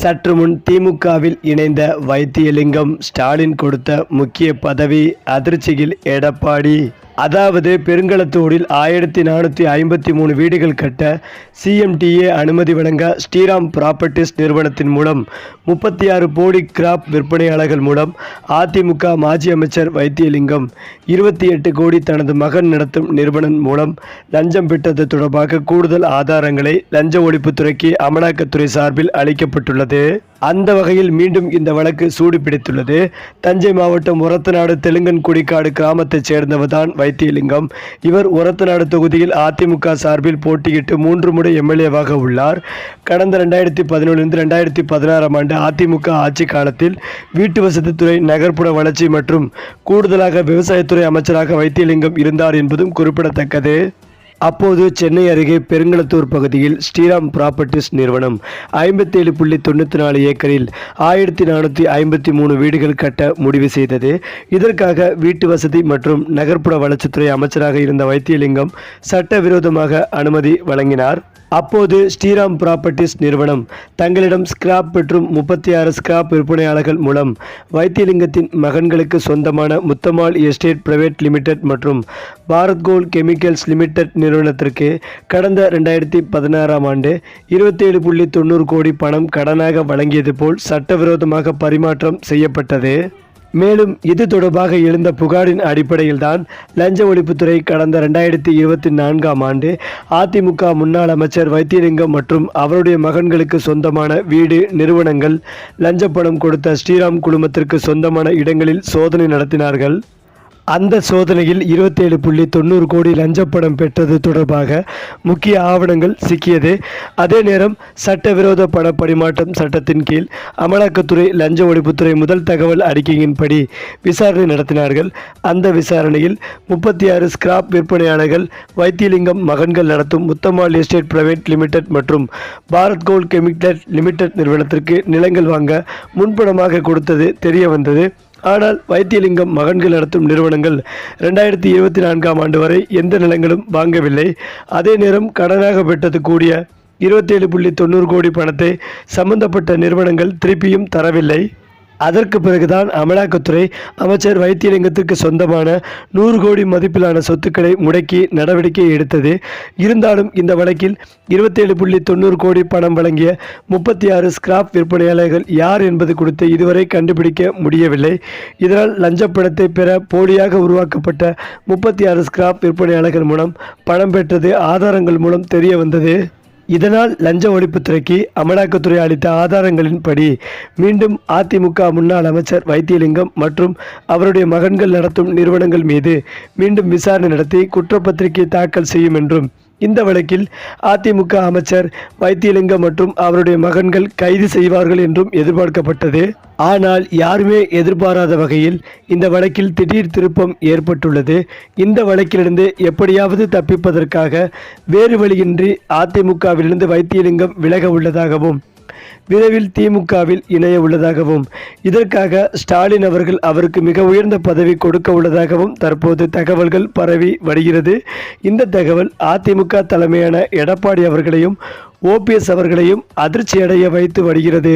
சற்று முன் திமுகவில் இணைந்த வைத்தியலிங்கம் ஸ்டாலின் கொடுத்த முக்கிய பதவி அதிர்ச்சியில் எடப்பாடி. அதாவது பெருங்களத்தூரில் ஆயிரத்தி நானூற்றி ஐம்பத்தி மூணு வீடுகள் கட்ட சிஎம்டிஏ அனுமதி வழங்க ஸ்ரீராம் ப்ராப்பர்ட்டிஸ் நிறுவனத்தின் மூலம் முப்பத்தி ஆறு போடி கிராப் விற்பனையாளர்கள் மூலம் அதிமுக மாஜி அமைச்சர் வைத்தியலிங்கம் இருபத்தி எட்டு கோடி தனது மகன் நடத்தும் நிறுவனம் மூலம் லஞ்சம் பெற்றது தொடர்பாக கூடுதல் ஆதாரங்களை லஞ்ச ஒழிப்புத்துறைக்கு அமலாக்கத்துறை சார்பில் அளிக்கப்பட்டுள்ளது. அந்த வகையில் மீண்டும் இந்த வழக்கு சூடு பிடித்துள்ளது தஞ்சை மாவட்டம் உரத்தநாடு தெலுங்கன்குடிக்காடு கிராமத்தைச் சேர்ந்தவர் தான் வைத்தியலிங்கம். இவர் உரத்தநாடு தொகுதியில் அதிமுக சார்பில் போட்டியிட்டு மூன்று முறை எம்எல்ஏவாக உள்ளார். கடந்த ரெண்டாயிரத்தி பதினொன்றிலிருந்து ரெண்டாயிரத்தி பதினாறாம் ஆண்டு அதிமுக ஆட்சி காலத்தில் வீட்டு வசதித்துறை நகர்ப்புற வளர்ச்சி மற்றும் கூடுதலாக விவசாயத்துறை அமைச்சராக வைத்தியலிங்கம் இருந்தார் என்பதும் குறிப்பிடத்தக்கது. அப்போது சென்னை அருகே பெருங்களத்தூர் பகுதியில் ஸ்ரீராம் ப்ராப்பர்ட்டிஸ் நிறுவனம் ஐம்பத்தேழு புள்ளி தொண்ணூற்றி நாலு ஏக்கரில் ஆயிரத்தி நானூற்றி ஐம்பத்தி மூணு வீடுகள் கட்ட முடிவு செய்தது. இதற்காக வீட்டு வசதி மற்றும் நகர்ப்புற வளர்ச்சித்துறை அமைச்சராக இருந்த வைத்தியலிங்கம் சட்டவிரோதமாக அனுமதி வழங்கினார். அப்போது ஸ்ரீராம் ப்ராப்பர்ட்டிஸ் நிறுவனம். தங்களிடம் ஸ்கிராப் பெற்றும் முப்பத்தி ஆறு ஸ்கிராப் விற்பனையாளர்கள் மூலம் வைத்தியலிங்கத்தின் மகன்களுக்கு சொந்தமான முத்தமால் எஸ்டேட் பிரைவேட் லிமிடெட் மற்றும் பாரத் கோல்ட் கெமிக்கல்ஸ் லிமிடெட் நிறுவனத்திற்கு கடந்த ரெண்டாயிரத்தி பதினாறாம் ஆண்டு இருபத்தேழு புள்ளி தொண்ணூறு கோடி பணம் கடனாக வழங்கியது போல் சட்டவிரோதமாக பரிமாற்றம் செய்யப்பட்டது. மேலும் இது தொடர்பாக எழுந்த புகாரின் அடிப்படையில்தான் லஞ்ச ஒழிப்புத்துறை கடந்த ரெண்டாயிரத்தி இருபத்தி நான்காம் ஆண்டு அதிமுக முன்னாள் அமைச்சர் வைத்தியலிங்கம் மற்றும் அவருடைய மகன்களுக்கு சொந்தமான வீடு நிறுவனங்கள் லஞ்சப்பணம் கொடுத்த ஸ்ரீராம் குழுமத்திற்கு சொந்தமான இடங்களில் சோதனை நடத்தினார்கள். அந்த சோதனையில் இருபத்தேழு புள்ளி தொண்ணூறு கோடி லஞ்சப்பணம் பெற்றது தொடர்பாக முக்கிய ஆவணங்கள் சிக்கியது. அதே நேரம் சட்டவிரோத பண பரிமாற்றம் சட்டத்தின் கீழ் அமலாக்கத்துறை லஞ்ச ஒழிப்புத்துறை முதல் தகவல் அறிக்கையின்படி விசாரணை நடத்தினார்கள். அந்த விசாரணையில் முப்பத்தி ஆறு ஸ்கிராப் விற்பனையாளர்கள் வைத்தியலிங்கம் மகன்கள் நடத்தும் முத்தமால் எஸ்டேட் பிரைவேட் லிமிடெட் மற்றும் பாரத் கோல்ட் கெமிக்கல் லிமிடெட் நிறுவனத்திற்கு நிலங்கள் வாங்க முன்பணமாக கொடுத்தது தெரிய வந்தது ஆனால் வைத்தியலிங்கம் மகன்கள் நடத்தும் நிறுவனங்கள் ரெண்டாயிரத்தி இருபத்தி நான்காம் ஆண்டு வரை எந்த நிலங்களும் வாங்கவில்லை. அதே நேரம் கடனாக பெற்றது கூடிய இருபத்தேழு புள்ளி தொண்ணூறு கோடி பணத்தை சம்பந்தப்பட்ட நிறுவனங்கள் திருப்பியும் தரவில்லை. அதற்கு பிறகுதான் அமலாக்கத்துறை அமைச்சர் வைத்தியலிங்கத்திற்கு சொந்தமான நூறு கோடி மதிப்பிலான சொத்துக்களை முடக்கி நடவடிக்கை எடுத்தது. இருந்தாலும் இந்த வழக்கில் இருபத்தேழு புள்ளி தொண்ணூறு கோடி பணம் வழங்கிய முப்பத்தி ஆறு ஸ்கிராப் விற்பனையாளர்கள் யார் என்பது குறித்து இதுவரை கண்டுபிடிக்க முடியவில்லை. இதனால் லஞ்சப்பணத்தை பெற போலியாக உருவாக்கப்பட்ட முப்பத்தி ஆறு ஸ்கிராப் விற்பனையாளர்கள் மூலம் பணம் பெற்றது ஆதாரங்கள் மூலம் தெரிய வந்தது இதனால் லஞ்ச ஒழிப்புத்துறைக்கு அமலாக்கத்துறை அளித்த ஆதாரங்களின்படி மீண்டும் அதிமுக முன்னாள் அமைச்சர் வைத்தியலிங்கம் மற்றும் அவருடைய மகன்கள் நடத்தும் நிறுவனங்கள் மீது மீண்டும் விசாரணை நடத்தி குற்றப்பத்திரிகை தாக்கல் செய்யும் என்றும் இந்த வழக்கில் அதிமுக அமைச்சர் வைத்தியலிங்கம் மற்றும் அவருடைய மகன்கள் கைது செய்வார்கள் என்றும் எதிர்பார்க்கப்பட்டது. ஆனால் யாருமே எதிர்பாராத வகையில் இந்த வழக்கில் திடீர் திருப்பம் ஏற்பட்டுள்ளது. இந்த வழக்கிலிருந்து எப்படியாவது தப்பிப்பதற்காக வேறு வழியின்றி அதிமுகவிலிருந்து வைத்தியலிங்கம் விலக உள்ளதாகவும் விரைவில் திமுகவில் இணைய உள்ளதாகவும் இதற்காக ஸ்டாலின் அவர்கள் அவருக்கு மிக உயர்ந்த பதவி கொடுக்க உள்ளதாகவும் தற்போது தகவல்கள் பரவி வருகிறது. இந்த தகவல் அதிமுக தலைமையான எடப்பாடி அவர்களையும் ஓபிஎஸ் அவர்களையும் அதிர்ச்சியடைய வைத்து வருகிறது.